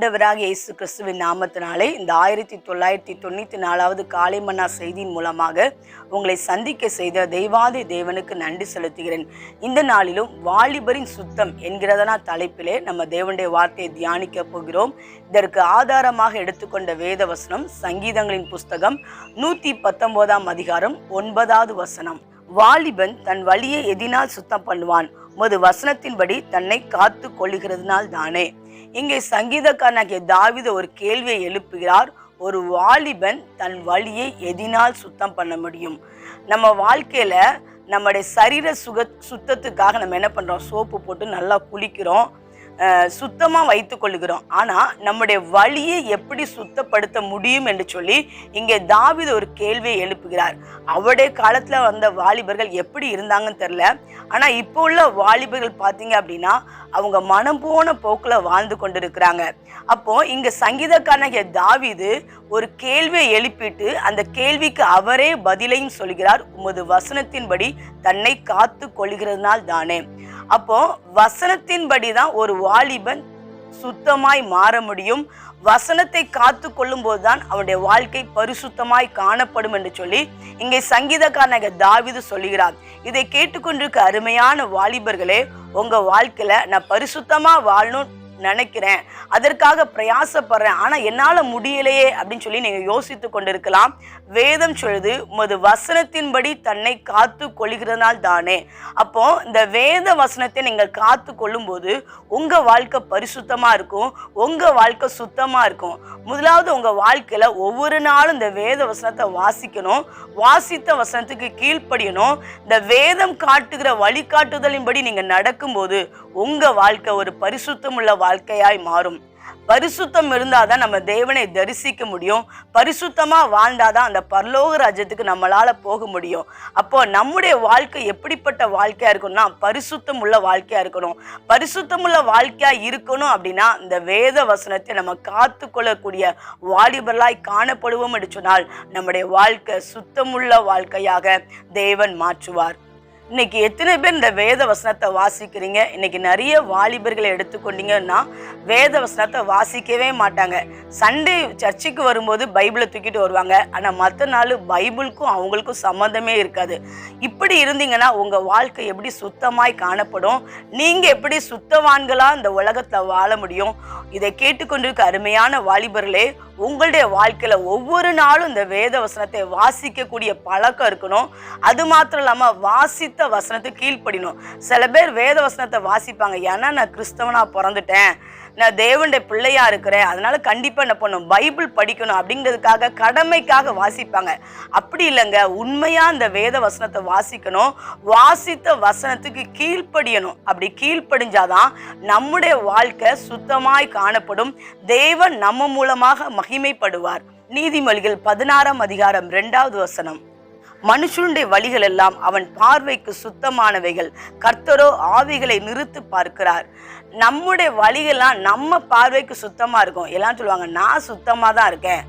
ஆண்டவராக இயேசு கிறிஸ்துவின் நாமத்தினாலே இந்த ஆயிரத்தி தொள்ளாயிரத்தி தொண்ணூற்றி நாலாவது காலை மன்னா செய்தியின் மூலமாக உங்களை சந்திக்க செய்த தெய்வாதி தேவனுக்கு நன்றி செலுத்துகிறேன். இந்த நாளிலும் வாலிபரின் சுத்தம் என்கிறதனா தலைப்பிலே நம்ம தேவனுடைய வார்த்தையை தியானிக்க போகிறோம். இதற்கு ஆதாரமாக எடுத்துக்கொண்ட வேத வசனம் சங்கீதங்களின் புஸ்தகம் நூற்றி பத்தொன்பதாம் அதிகாரம் ஒன்பதாவது வசனம். வாலிபன் தன் வழியை எதினால் சுத்தம் பண்ணுவான். உமது வசனத்தின்படி தன்னை காத்து கொள்ளுகிறதுனால் தானே இங்கே சங்கீதக்காரனாகிய தாவீது ஒரு கேள்வியை எழுப்புகிறார். ஒரு வாலிபன் தன் வழியை எதினால் சுத்தம் பண்ண முடியும்? நம்ம வாழ்க்கையில் நம்முடைய சரீர சுக சுத்தத்துக்காக நம்ம என்ன பண்ணுறோம் சோப்பு போட்டு நல்லா குளிக்கிறோம். சுத்தமாக வைத்து கொள்கிறோம் ஆனால் நம்முடைய வழியை எப்படி சுத்தப்படுத்த முடியும் என்று சொல்லி இங்கே தாவித ஒரு கேள்வியை எழுப்புகிறார். அவருடைய காலத்தில் வந்த வாலிபர்கள் எப்படி இருந்தாங்கன்னு தெரில ஆனால் இப்போ உள்ள வாலிபர்கள் பார்த்தீங்க அப்படின்னா அவங்க மனம் போன போக்கில் வாழ்ந்து கொண்டிருக்கிறாங்க. அப்போ இங்கே சங்கீதக்காரனாகிய தாவிது ஒரு கேள்வியை எழுப்பிட்டு அந்த கேள்விக்கு அவரே பதிலையும் சொல்கிறார். உமது வசனத்தின்படி தன்னை காத்து கொள்கிறதுனால் தானே அப்போ வசனத்தின்படி தான் ஒரு வாலிபன் சுத்தமாய் மாற முடியும். வசனத்தை காத்து கொள்ளும் போதுதான் அவனுடைய வாழ்க்கை பரிசுத்தமாய் காணப்படும் என்று சொல்லி இங்கே சங்கீதக்காரனாக தாவிது சொல்லுகிறார். இதை கேட்டுக்கொண்டிருக்க அருமையான வாலிபர்களே உங்க வாழ்க்கையில நான் பரிசுத்தமா வாழணும் நினைக்கிறேன். அதற்காக பிரயாசப்படுறேன். ஆனால் என்னால் முடியலையே அப்படின்னு சொல்லி நீங்கள் யோசித்து கொண்டிருக்கலாம். வேதம் சொல்லுது உமது வசனத்தின்படி தன்னை காத்து கொள்கிறதுனால் தானே. அப்போ இந்த வேத வசனத்தை நீங்கள் காத்து கொள்ளும்போது உங்கள் வாழ்க்கை பரிசுத்தமாக இருக்கும் உங்கள் வாழ்க்கை சுத்தமாக இருக்கும். முதலாவது உங்கள் வாழ்க்கையில் ஒவ்வொரு நாளும் இந்த வேத வசனத்தை வாசிக்கணும். வாசித்த வசனத்துக்கு கீழ்ப்படியணும். இந்த வேதம் காட்டுகிற வழிகாட்டுதலின்படி நீங்கள் நடக்கும்போது உங்கள் வாழ்க்கை ஒரு பரிசுத்தமுள்ள வாழ்க்கை வாழ்க்கையாய் மாறும். பரிசுத்தம் இருந்தால் தான் நம்ம தேவனை தரிசிக்க முடியும். பரிசுத்தமாக வாழ்ந்தால் தான் அந்த பரலோக ராஜ்யத்துக்கு நம்மளால் போக முடியும். அப்போ நம்முடைய வாழ்க்கை எப்படிப்பட்ட வாழ்க்கையாக இருக்கணும்னா பரிசுத்தம் உள்ள வாழ்க்கையாக இருக்கணும். பரிசுத்தம் உள்ள வாழ்க்கையாக இருக்கணும் அப்படின்னா இந்த வேத வசனத்தை நம்ம காத்து கொள்ளக்கூடிய வாலிபர்களாய் காணப்படுவோம் என்று சொன்னால் நம்முடைய வாழ்க்கை சுத்தமுள்ள வாழ்க்கையாக தேவன் மாற்றுவார். இன்னைக்கு எத்தனை பேர் இந்த வேத வசனத்தை வாசிக்கிறீங்க? இன்னைக்கு நிறைய வாலிபர்களை எடுத்துக்கொண்டீங்கன்னா வேத வசனத்தை வாசிக்கவே மாட்டாங்க. சண்டே சர்ச்சுக்கு வரும்போது பைபிளை தூக்கிட்டு வருவாங்க. ஆனால் மற்ற நாள் பைபிளுக்கும் அவங்களுக்கும் சம்மந்தமே இருக்காது. இப்படி இருந்தீங்கன்னா உங்கள் வாழ்க்கை எப்படி சுத்தமாய் காணப்படும்? நீங்கள் எப்படி சுத்தவான்களாக இந்த உலகத்தில் வாழ முடியும்? இதை கேட்டுக்கொண்டிருக்க அருமையான வாலிபர்களே உங்களுடைய வாழ்க்கையில் ஒவ்வொரு நாளும் இந்த வேத வசனத்தை வாசிக்கக்கூடிய பழக்கம் இருக்கணும். அது மாத்திரம் இல்லாமல் வாசித்த வசனத்துக்கு கீழ்ப்படிணும். சில பேர் வேத வசனத்தை வாசிப்பாங்க. ஏன்னா நான் கிறிஸ்தவனாக பிறந்துட்டேன். நான் தேவனுடைய பிள்ளையா இருக்கிறேன். அதனால கண்டிப்பாக என்ன பண்ணும் பைபிள் படிக்கணும் அப்படிங்கிறதுக்காக கடமைக்காக வாசிப்பாங்க. அப்படி இல்லைங்க. உண்மையாக அந்த வேத வசனத்தை வாசிக்கணும். வாசித்த வசனத்துக்கு கீழ்ப்படியணும். அப்படி கீழ்ப்படிஞ்சாதான் நம்முடைய வாழ்க்கை சுத்தமாய் காணப்படும். தேவன் நம்ம மூலமாக மகிமைப்படுவார். நீதிமொழிகள் பதினாறாம் அதிகாரம் இரண்டாவது வசனம். மனுஷனுடைய வழிகள் எல்லாம் அவன் பார்வைக்கு சுத்தமானவைகள். கர்த்தரோ ஆவிகளை நிறுத்து பார்க்கிறார். நம்முடைய வழிகள்லாம் நம்ம பார்வைக்கு சுத்தமாக இருக்கும். எல்லாம் சொல்லுவாங்க நான் சுத்தமாக தான் இருக்கேன்.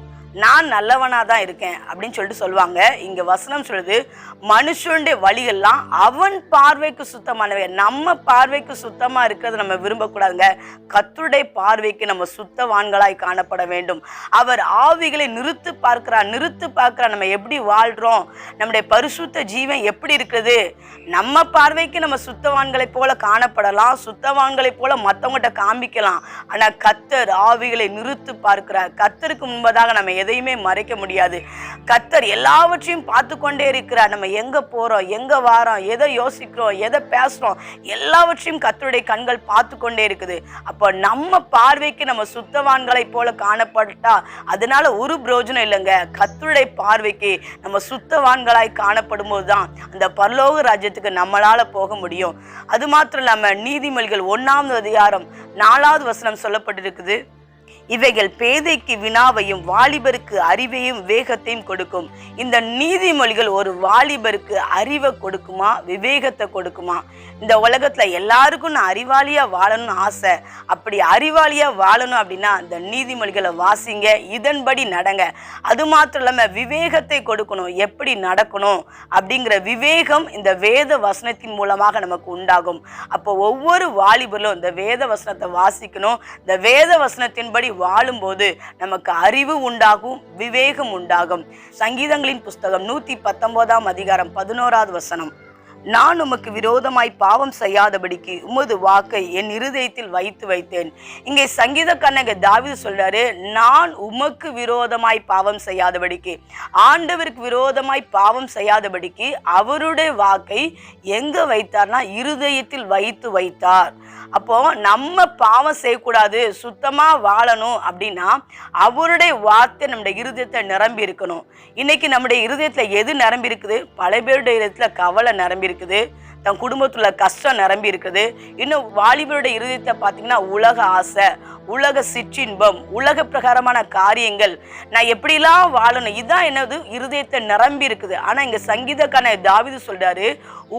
நான் நல்லவனாக தான் இருக்கேன் அப்படின்னு சொல்லிட்டு சொல்லுவாங்க. இங்கே வசனம் சொல்லுது மனுஷனுடைய வழிகள்லாம் அவன் பார்வைக்கு சுத்தமானவை. நம்ம பார்வைக்கு சுத்தமாக இருக்கிறது நம்ம விரும்பக்கூடாதுங்க. கத்துடைய பார்வைக்கு நம்ம சுத்தவான்களாய் காணப்பட வேண்டும். அவர் ஆவிகளை நிறுத்து பார்க்கிறார். நிறுத்து பார்க்கிறார். நம்ம எப்படி வாழ்கிறோம் நம்முடைய பரிசுத்த ஜீவன் எப்படி இருக்குது நம்ம பார்வைக்கு நம்ம சுத்தவான்களை போல காணப்படலாம். சுத்தவான்களை போல மற்றவங்கள்ட்ட காமிக்கலாம். ஆனால் கத்தர் ஆவிகளை நிறுத்து பார்க்கிறார். கத்தருக்கு முன்பதாக நம்ம எதையுமே மறைக்க முடியாது. கத்தர் எல்லாவற்றையும் பார்த்து கொண்டே இருக்கிறார். நம்ம எங்கே போகிறோம் எங்கே வாரோம்? எதை யோசிக்கிறோம்? எதை பேசுகிறோம் எல்லாவற்றையும் கத்தருடைய கண்கள் பார்த்து கொண்டே இருக்குது. அப்போ நம்ம பார்வைக்கு நம்ம சுத்தவான்களைப் போல காணப்பட்டா அதனால ஒரு பிரயோஜனம் இல்லைங்க. கத்தருடைய பார்வைக்கு நம்ம சுத்தவான்களாய் காணப்படும் போதுதான் அந்த பரலோக ராஜ்யத்துக்கு நம்மளால் போக முடியும். அது மாத்திரம் இல்லாமல் நீதிமொழிகள் ஒன்றாவது அதிகாரம் நாலாவது வசனம் சொல்லப்பட்டிருக்குது. இவைகள் பேதைக்கு வினாவையும் வாலிபருக்கு அறிவையும் வேகத்தையும் கொடுக்கும். இந்த நீதிமொழிகள் ஒரு வாலிபருக்கு அறிவை கொடுக்குமா விவேகத்தை கொடுக்குமா? இந்த உலகத்துல எல்லாருக்கும் நான் அறிவாளியா வாழணும்னு ஆசை. அப்படி அறிவாளியா வாழணும் அப்படின்னா இந்த நீதிமொழிகளை வாசிங்க இதன்படி நடங்க. அது மாத்திரம் இல்லாம விவேகத்தை கொடுக்கணும் எப்படி நடக்கணும் அப்படிங்கிற விவேகம் இந்த வேத வசனத்தின் மூலமாக நமக்கு உண்டாகும். அப்போ ஒவ்வொரு வாலிபரும் இந்த வேத வசனத்தை வாசிக்கணும். இந்த வேத வசனத்தின்படி வாழும்போது நமக்கு அறிவு உண்டாகும் விவேகம் உண்டாகும். சங்கீதங்களின் புஸ்தகம் நூத்தி பத்தொன்பதாம் அதிகாரம் பதினோராவது வசனம். நான் உமக்கு விரோதமாய் பாவம் செய்யாதபடிக்கு உமது வாக்கை என் இருதயத்தில் வைத்து வைத்தேன். இங்கே சங்கீத கண்ணக தாவிது சொல்றாரு நான் உமக்கு விரோதமாய் பாவம் செய்யாதபடிக்கு ஆண்டவருக்கு விரோதமாய் பாவம் செய்யாதபடிக்கு அவருடைய வாக்கை எங்க வைத்தார்னா இருதயத்தில் வைத்து வைத்தார். அப்போ நம்ம பாவம் செய்யக்கூடாது சுத்தமாக வாழணும் அப்படின்னா அவருடைய வார்த்தை நம்முடைய இருதயத்தை நிரம்பி இருக்கணும். இன்னைக்கு நம்முடைய இருதயத்தில் எது நிரம்பி இருக்குது? பல பேருடைய இருதயத்துல கவலை நிரம்பி இருக்குது. தன் குடும்பத்தில் கஷ்டம் நிரம்பி இருக்குது. இன்னும் வாலிபருடைய இருதயத்தை பார்த்தீங்கன்னா உலக ஆசை உலக சிற்றின்பம் உலக பிரகாரமான காரியங்கள். நான் எப்படிலாம் வாழணும்? இதுதான் என்னது? இருதயத்தை நிரம்பி இருக்குது. ஆனால் இங்கே சங்கீதக்கான தாவிது சொல்கிறாரு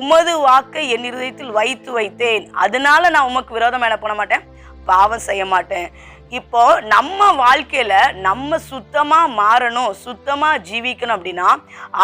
உமது வாக்கை என் இருதயத்தில் வைத்து வைத்தேன். அதனால நான் உமக்கு விரோதம் என்ன பண்ண மாட்டேன்? பாவம் செய்ய மாட்டேன். இப்போ நம்ம வாழ்க்கையில நம்ம சுத்தமா மாறணும் சுத்தமா ஜீவிக்கணும் அப்படின்னா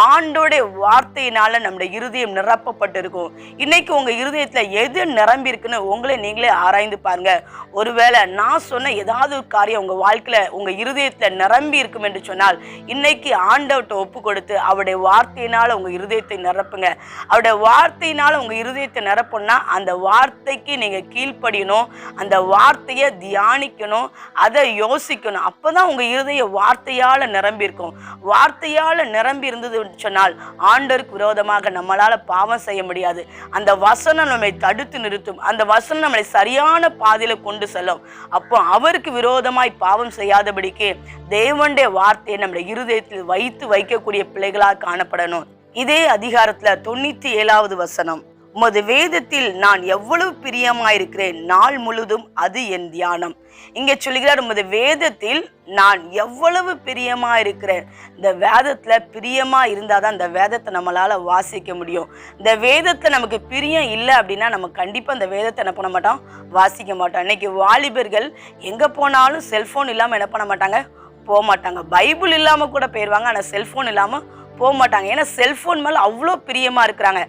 ஆண்டோடைய வார்த்தையினால நம்முடைய இருதயம் நிரப்பப்பட்டு இருக்கும் இன்னைக்கு உங்க இருதயத்துல எது நிரம்பி இருக்குன்னு உங்களை நீங்களே ஆராய்ந்து பாருங்க. ஒருவேளை நான் சொன்ன ஏதாவது ஒரு காரியம் உங்க வாழ்க்கையில உங்க இருதயத்துல நிரம்பி இருக்கும் என்று சொன்னால் இன்னைக்கு ஆண்டவர்கிட்ட ஒப்பு கொடுத்து அவருடைய வார்த்தையினால உங்க இருதயத்தை நிரப்புங்க. அவருடைய வார்த்தையினால உங்க இருதயத்தை நிரப்பணும்னா அந்த வார்த்தைக்கு நீங்க கீழ்ப்படியணும் அந்த வார்த்தையை தியானிக்கணும் அதை யோசிக்கணும். அப்போ தான் உங்கள் இருதய வார்த்தையால் நிரம்பியிருக்கும். வார்த்தையால் நிரம்பி இருந்தது சொன்னால் ஆண்டருக்கு விரோதமாக நம்மளால் பாவம் செய்ய முடியாது. அந்த வசனம் நம்மை தடுத்து நிறுத்தும். அந்த வசனம் நம்மளை சரியான பாதையில் கொண்டு செல்லும். அப்போ அவருக்கு விரோதமாய் பாவம் செய்யாதபடிக்கு தேவனுடைய வார்த்தையை நம்முடைய இருதயத்தில் வைத்து வைக்கக்கூடிய பிள்ளைகளாக காணப்படணும். இதே அதிகாரத்தில் தொண்ணூத்தி ஏழாவது வசனம். உமது வேதத்தில் நான் எவ்வளவு பிரியமாயிருக்கிறேன். நாள் முழுதும் அது என் தியானம். இங்கே சொல்கிறார் உமது வேதத்தில் நான் எவ்வளவு பிரியமா இருக்கிறேன் இந்த பிரியமாக பிரியமா இருந்தாதான் இந்த வேதத்தை நம்மளால் வாசிக்க முடியும். இந்த வேதத்தை நமக்கு பிரியம் இல்லை அப்படின்னா நம்ம கண்டிப்பாக இந்த வேதத்தை என்ன பண்ண மாட்டோம்? வாசிக்க மாட்டோம். இன்னைக்கு வாலிபர்கள் எங்கே போனாலும் செல்ஃபோன் இல்லாமல் என்ன பண்ண மாட்டாங்க? போக மாட்டாங்க. பைபிள் இல்லாமல் கூட போயிடுவாங்க ஆனால் செல்ஃபோன் இல்லாமல் போக மாட்டாங்க ஏன்னா செல்ஃபோன் மேலே அவ்வளோ பிரியமாக இருக்கிறாங்க.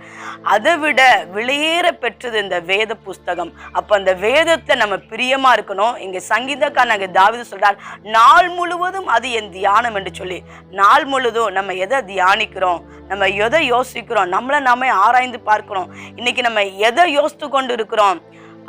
அதை விட வெளியேற பெற்றது இந்த வேத புஸ்தகம். அப்போ அந்த வேதத்தை நம்ம பிரியமாக இருக்கணும். இங்க சங்கீதக்காரங்க தாவிது சொல்கிறார் நாள் முழுவதும் அது என் தியானம் என்று சொல்லி. நாள் முழுதும் நம்ம எதை தியானிக்கிறோம்? நம்ம எதை யோசிக்கிறோம்? நம்மளை நாமே ஆராய்ந்து பார்க்கிறோம். இன்னைக்கு நம்ம எதை யோசித்து கொண்டு இருக்கிறோம்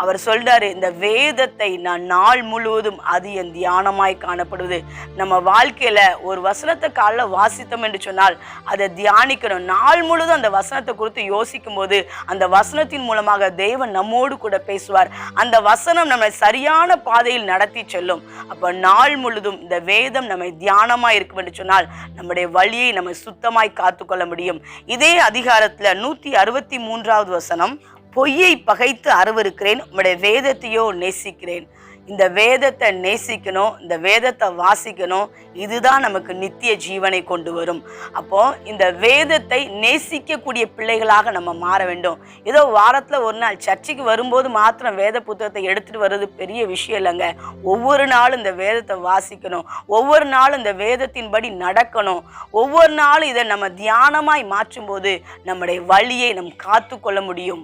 அவர் சொல்றாரு இந்த வேதத்தை நான் நாள் முழுவதும் அது என் தியானமாய் காணப்படுவது. நம்ம வாழ்க்கையில ஒரு வசனத்தை காலைல வாசித்தோம் என்று சொன்னால் அதை தியானிக்கணும். நாள் முழுவதும் அந்த வசனத்தை குறித்து யோசிக்கும் போது அந்த வசனத்தின் மூலமாக தேவன் நம்மோடு கூட பேசுவார். அந்த வசனம் நம்மை சரியான பாதையில் நடத்தி செல்லும். அப்ப நாள் முழுதும் இந்த வேதம் நம்மை தியானமாய் இருக்கும் என்று சொன்னால் நம்முடைய வழியை நம்ம சுத்தமாய் காத்துக்கொள்ள முடியும். இதே அதிகாரத்துல நூத்தி அறுபத்தி மூன்றாவது வசனம் பொய்யை பகைத்து அருவருக்கிறேன் உம்முடைய வேதத்தையோ நேசிக்கிறேன். இந்த வேதத்தை நேசிக்கணும் இந்த வேதத்தை வாசிக்கணும் இதுதான் நமக்கு நித்திய ஜீவனை கொண்டு வரும். அப்போ இந்த வேதத்தை நேசிக்கக்கூடிய பிள்ளைகளாக நம்ம மாற வேண்டும். ஏதோ வாரத்தில் ஒரு நாள் சர்ச்சைக்கு வரும்போது மாத்திரம் வேத புத்தகத்தை எடுத்துகிட்டு வர்றது பெரிய விஷயம் இல்லைங்க. ஒவ்வொரு நாளும் இந்த வேதத்தை வாசிக்கணும். ஒவ்வொரு நாளும் இந்த வேதத்தின்படி நடக்கணும். ஒவ்வொரு நாளும் இதை நம்ம தியானமாய் மாற்றும்போது நம்முடைய வழியை நம் காத்து கொள்ள முடியும்.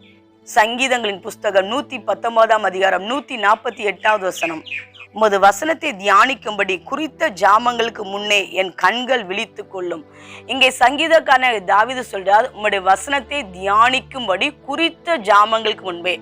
சங்கீதங்களின் புஸ்தகம் நூத்தி பத்தொன்பதாம் அதிகாரம் நூத்தி நாற்பத்தி எட்டாவது வசனம். உமது வசனத்தை தியானிக்கும்படி குறித்த ஜாமங்களுக்கு முன்னே என் கண்கள் விழித்து கொள்ளும். இங்கே சங்கீதக்கான தாவிது சொல்றார் உம்முடைய வசனத்தை தியானிக்கும்படி குறித்த ஜாமங்களுக்கு முன்பே.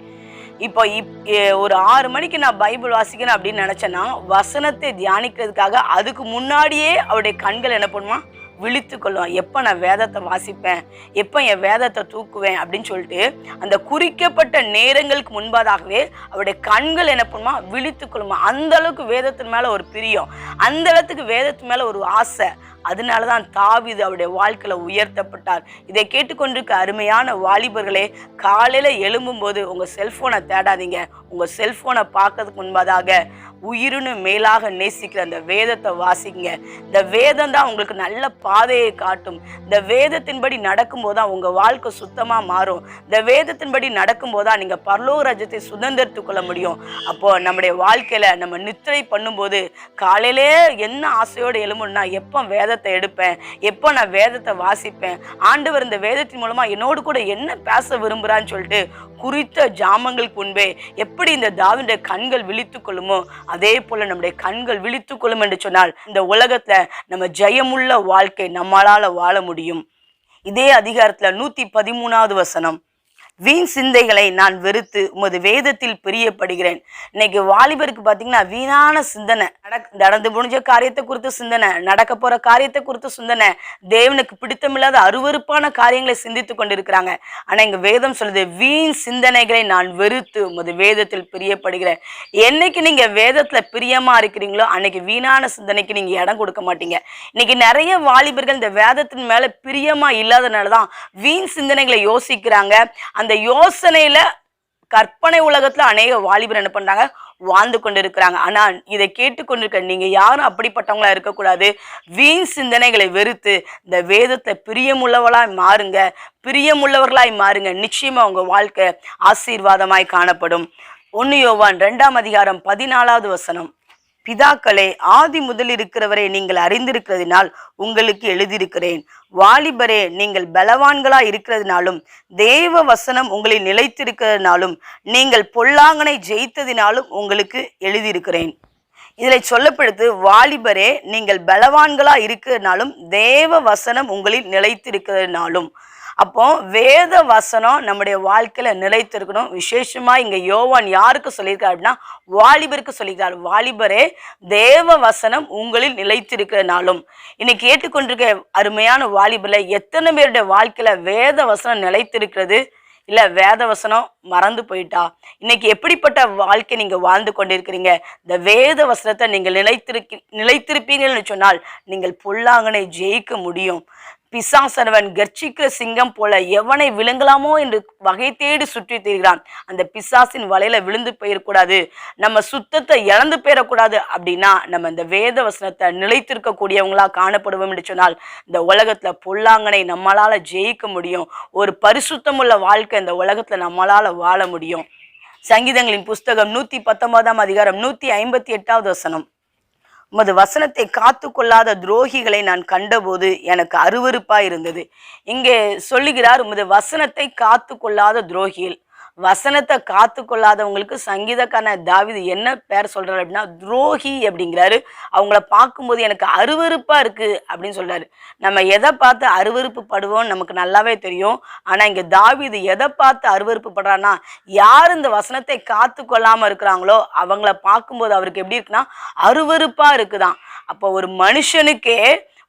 இப்போ இப் ஒரு ஆறு மணிக்கு நான் பைபிள் வாசிக்கணும் அப்படின்னு நினச்சேன்னா வசனத்தை தியானிக்கிறதுக்காக அதுக்கு முன்னாடியே அவருடைய கண்கள் என்ன பண்ணுமா? விழித்து கொள்ளும் எப்போ நான் வேதத்தை வாசிப்பேன்? எப்போ என் வேதத்தை தூக்குவேன்? அப்படின்னு சொல்லிட்டு அந்த குறிக்கப்பட்ட நேரங்களுக்கு முன்பதாகவே அவருடைய கண்கள் என்ன பண்ணுமா? விழித்து கொள்ளுமா? அந்த அளவுக்கு வேதத்தின் மேலே ஒரு பிரியம். அந்த அளவுக்கு வேதத்து மேலே ஒரு ஆசை. அதனால தான் தாவிது அவருடைய வாழ்க்கையில் உயர்த்தப்பட்டார். இதை கேட்டுக்கொண்டிருக்க அருமையான வாலிபர்களே காலையில் எழும்பும்போது உங்கள் செல்ஃபோனை தேடாதீங்க. உங்கள் செல்ஃபோனை பார்க்கறதுக்கு முன்பதாக உயிரினு மேலாக நேசிக்கிற அந்த வேதத்தை வாசிங்க. இந்த வேதம் தான் உங்களுக்கு நல்ல பாதையை காட்டும். இந்த வேதத்தின்படி நடக்கும்போது தான் உங்கள் வாழ்க்கை சுத்தமாக மாறும். இந்த வேதத்தின்படி நடக்கும்போது தான் நீங்கள் பரலோக ராஜ்யத்தை சுதந்திரத்துக்கொள்ள முடியும். அப்போது நம்முடைய வாழ்க்கையில் நம்ம நித்திரை பண்ணும்போது காலையிலே என்ன ஆசையோடு எழும்பணும்னா எப்போ வேதத்தை எடுப்பேன். எப்போ நான் வேதத்தை வாசிப்பேன்? ஆண்டவர் இந்த வேதத்தின் மூலமா என்னோடு கூட என்ன பேச விரும்புறான்னு சொல்லிட்டு குறித்த ஜாமங்களுக்கு முன்பே எப்படி இந்த தாவினுடைய கண்கள் விழித்து கொள்ளுமோ அதே போல நம்முடைய கண்கள் விழித்து கொள்ளும் என்று சொன்னால் இந்த உலகத்துல நம்ம ஜெயமுள்ள வாழ்க்கை நம்மளால வாழ முடியும். இதே அதிகாரத்துல நூத்தி பதிமூணாவது வசனம். வீண் சிந்தைகளை நான் வெறுத்து உமது வேதத்தில் பிரியப்படுகிறேன். இன்னைக்கு வாலிபருக்கு பார்த்தீங்கன்னா வீணான சிந்தனை. நடக் நடந்து முடிஞ்ச காரியத்தை குறித்து சிந்தனை நடக்க போற காரியத்தை குறித்து சிந்தனை தேவனுக்கு பிடித்தமில்லாத அருவருப்பான காரியங்களை சிந்தித்து கொண்டிருக்கிறாங்க. ஆனா இங்க வேதம் சொல்லுது வீண் சிந்தனைகளை நான் வெறுத்து உமது வேதத்தில் பிரியப்படுகிறேன். என்னைக்கு நீங்க வேதத்துல பிரியமா இருக்கிறீங்களோ அன்னைக்கு வீணான சிந்தனைக்கு நீங்க இடம் கொடுக்க மாட்டீங்க. இன்னைக்கு நிறைய வாலிபர்கள் இந்த வேதத்தின் மேல பிரியமா இல்லாதனால தான் வீண் சிந்தனைகளை யோசிக்கிறாங்க. அந்த யோசனையில கற்பனை உலகத்துல அநேக வாலிபர் என்ன பண்றாங்க? வாழ்ந்து கொண்டிருக்கிறாங்க. ஆனா இதை கேட்டுக்கொண்டிருக்க நீங்க யாரும் அப்படிப்பட்டவங்களா இருக்கக்கூடாது. வீண் சிந்தனைகளை வெறுத்து இந்த வேதத்தை பிரியமுள்ளவளாய் மாறுங்க. பிரியமுள்ளவர்களாய் மாறுங்க. நிச்சயமா உங்க வாழ்க்கை ஆசீர்வாதமாய் காணப்படும். ஒன்னு யோவான் ரெண்டாம் அதிகாரம் பதினாலாவது வசனம். பிதாக்களே ஆதி முதல் இருக்கிறவரை நீங்கள் அறிந்திருக்கிறதினால் உங்களுக்கு எழுதியிருக்கிறேன். வாலிபரே நீங்கள் பலவான்களா இருக்கிறதுனாலும் தேவ வசனம் உங்களில் நிலைத்திருக்கிறதுனாலும் நீங்கள் பொல்லாங்கனை ஜெயித்ததினாலும் உங்களுக்கு எழுதியிருக்கிறேன். இதில் சொல்லப்படுத்து வாலிபரே நீங்கள் பலவான்களா இருக்கிறதுனாலும் தேவ வசனம் உங்களில் நிலைத்திருக்கிறதுனாலும். அப்போ வேத வசனம் நம்முடைய வாழ்க்கையில நிலைத்திருக்கணும். விசேஷமா இங்க யோவான் யாருக்கு சொல்லியிருக்காரு அப்படின்னா வாலிபருக்கு சொல்லியிருக்காரு. வாலிபரே தேவ வசனம் உங்களில் நிலைத்திருக்கிறனாலும். இன்னைக்கு கேட்டுக்கொண்டிருக்க அருமையான வாலிபர்ல எத்தனை பேருடைய வாழ்க்கையில வேத வசனம் நிலைத்திருக்கிறது? இல்ல வேத வசனம் மறந்து போயிட்டா? இன்னைக்கு எப்படிப்பட்ட வாழ்க்கை நீங்க வாழ்ந்து கொண்டிருக்கிறீங்க? இந்த வேத வசனத்தை நீங்கள் நிலைத்திருக்கி நிலைத்திருப்பீங்கன்னு சொன்னால் நீங்கள் பொல்லாங்கனை ஜெயிக்க முடியும். பிசாசனவன் கர்ச்சிக்கிற சிங்கம் போல எவனை விழுங்கலாமோ என்று வகை தேடி சுற்றி திரிகிறான். அந்த பிசாசின் வலையில விழுந்து போயிடக்கூடாது நம்ம சுத்தத்தை இழந்து போயிடக்கூடாது அப்படின்னா நம்ம இந்த வேத வசனத்தை நிலைத்திருக்கக்கூடியவங்களா காணப்படுவோம் என்று சொன்னால் இந்த உலகத்துல பொல்லாங்கனை நம்மளால ஜெயிக்க முடியும். ஒரு பரிசுத்தமுள்ள வாழ்க்கை இந்த உலகத்துல நம்மளால வாழ முடியும். சங்கீதங்களின் புஸ்தகம் நூத்தி பத்தொன்பதாம் அதிகாரம் நூத்தி ஐம்பத்தி எட்டாவது வசனம். உமது வசனத்தை காத்து கொள்ளாத துரோகிகளை நான் கண்டபோது எனக்கு அருவறுப்பாக இருந்தது இங்கே சொல்லுகிறார் உமது வசனத்தை காத்து கொள்ளாத துரோகிகள். வசனத்தை காத்து கொள்ளாதவங்களுக்கு சங்கீதக்கான தாவிது என்ன பேர் சொல்றாரு அப்படின்னா துரோகி அப்படிங்கிறாரு. அவங்கள பார்க்கும்போது எனக்கு அருவருப்பா இருக்கு அப்படின்னு சொல்றாரு. நம்ம எதை பார்த்து அருவருப்பு படுவோம் நமக்கு நல்லாவே தெரியும். ஆனா இங்க தாவிது எதை பார்த்து அருவருப்பு படுறான்னா யார் இந்த வசனத்தை காத்து கொள்ளாம இருக்கிறாங்களோ அவங்கள பார்க்கும்போது அவருக்கு எப்படி இருக்குன்னா அருவருப்பா இருக்குதான். அப்போ ஒரு மனுஷனுக்கே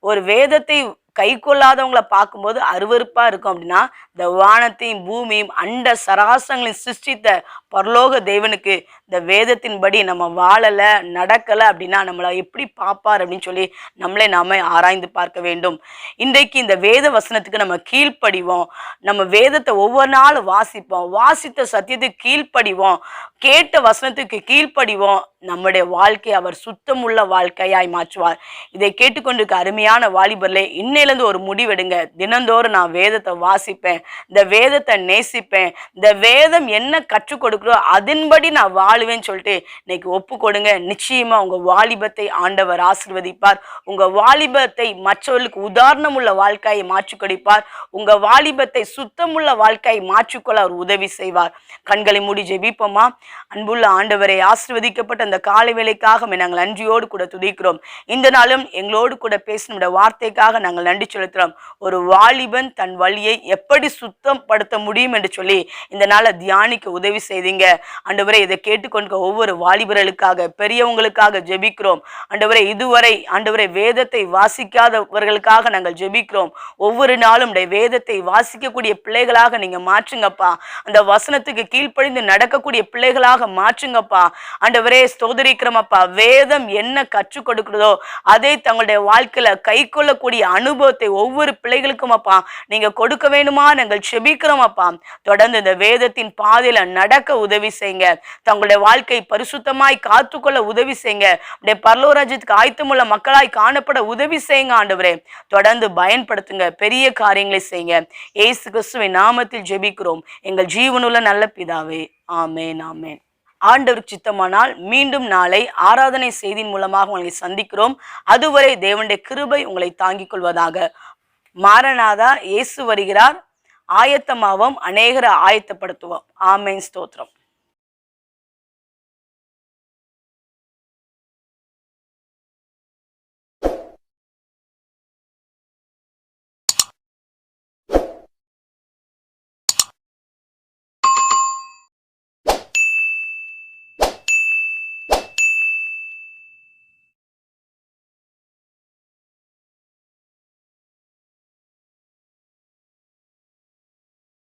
ஒரு வேதத்தை கை கொள்ளாதவங்களை பார்க்கும்போது அருவறுப்பாக இருக்கும். அப்படின்னா இந்த வானத்தையும் பூமியும் அண்ட சராசங்களையும் சிருஷ்டித்த பரலோக தேவனுக்கு இந்த வேதத்தின்படி நம்ம வாழலை நடக்கலை அப்படின்னா நம்மளை எப்படி பார்ப்பார் அப்படின்னு சொல்லி நம்மளே நாம ஆராய்ந்து பார்க்க வேண்டும். இன்றைக்கு இந்த வேத வசனத்துக்கு நம்ம கீழ்ப்படிவோம். நம்ம வேதத்தை ஒவ்வொரு நாளும் வாசிப்போம். வாசித்த சத்தியத்துக்கு கீழ்ப்படிவோம். கேட்ட வசனத்துக்கு கீழ்ப்படிவோம். நம்முடைய வாழ்க்கையை அவர் சுத்தமுள்ள வாழ்க்கையாய் மாற்றுவார். இதை கேட்டுக்கொண்டிருக்க அருமையான வாலிபர்லே இன்னையிலேருந்து ஒரு முடிவெடுங்க. தினந்தோறும் நான் வேதத்தை வாசிப்பேன். இந்த வேதத்தை நேசிப்பேன். இந்த வேதம் என்ன கற்றுக் கொடுக்குறோ அதன்படி நான் வாழுவேன்னு சொல்லிட்டு இன்னைக்கு ஒப்பு கொடுங்க. நிச்சயமா உங்க வாலிபத்தை ஆண்டவர் ஆசிர்வதிப்பார். உங்க வாலிபத்தை மற்றவர்களுக்கு உதாரணம் உள்ள வாழ்க்கையை மாற்றிக் கொடுப்பார். உங்க வாலிபத்தை சுத்தமுள்ள வாழ்க்கையை மாற்றிக்கொள்ள அவர் உதவி செய்வார். கண்களை மூடி ஜெபிப்போமா? அன்புள்ள ஆண்டவரை ஆசிர்வதிக்கப்பட்ட அந்த காலை வேலைக்காக நாங்கள் நன்றியோடு கூட துதிக்கிறோம். இந்த நாளும் எங்களோடு கூட பேசின வார்த்தைக்காக நாங்கள் நன்றி செலுத்துகிறோம் ஒரு வாலிபன் தன் வழியை எப்படி சுத்தப்படுத்த முடியும் என்று சொல்லி இந்த நாளை தியானிக்க உதவி செய்தீங்க. ஆண்டவரே இதை கேட்டு கேட்டுக்கொண்ட ஒவ்வொரு வாலிபர்களுக்காக பெரியவங்களுக்காக ஜெபிக்கிறோம். ஆண்டவரே இதுவரை ஆண்டவரே வேதத்தை வாசிக்காதவர்களுக்காக நாங்கள் ஜெபிக்கிறோம். ஒவ்வொரு நாளும் வேதத்தை வாசிக்கக்கூடிய பிள்ளைகளாக நீங்க மாற்றுங்கப்பா. அந்த வசனத்துக்கு கீழ்ப்பழிந்து நடக்கக்கூடிய பிள்ளைகளாக மாற்றுங்கப்பா. ஆண்டவரே ஸ்தோதரிக்கிறோமப்பா வேதம் என்ன கற்றுக் கொடுக்கிறதோ அதை தங்களுடைய வாழ்க்கையில கை கொள்ளக்கூடிய அனுபவத்தை ஒவ்வொரு பிள்ளைகளுக்கும் அப்பா நீங்க கொடுக்க வேணுமா நாங்கள் செபிக்கிறோம் அப்பா தொடர்ந்து இந்த வேதத்தின் பாதையில நடக்க உதவி செய்யுங்க. தங்களுடைய நம்முடைய வாழ்க்கை பரிசுத்தமாய் காத்துக்கொள்ள உதவி செய்யுங்க. நம்முடைய பரலோராஜ்யத்துக்கு ஆயத்தமுள்ள மக்களாய் காணப்பட உதவி செய்யுங்க ஆண்டவரே. தொடர்ந்து பயன்படுத்துங்க பெரிய காரியங்களை செய்யுங்க. ஏசு கிறிஸ்துவின் நாமத்தில் ஜெபிக்கிறோம். எங்கள் ஜீவனுள்ள நல்ல பிதாவே. ஆமேன் ஆமேன். ஆண்டவர் சித்தமானால் மீண்டும் நாளை ஆராதனை செய்தியின் மூலமாக உங்களை சந்திக்கிறோம். அதுவரை தேவனுடைய கிருபை உங்களை தாங்கிக் கொள்வதாக. மாரநாதா இயேசு வருகிறார். ஆயத்தமாவோம் அநேகரை ஆயத்தப்படுத்துவோம். ஆமேன் ஸ்தோத்திரம்.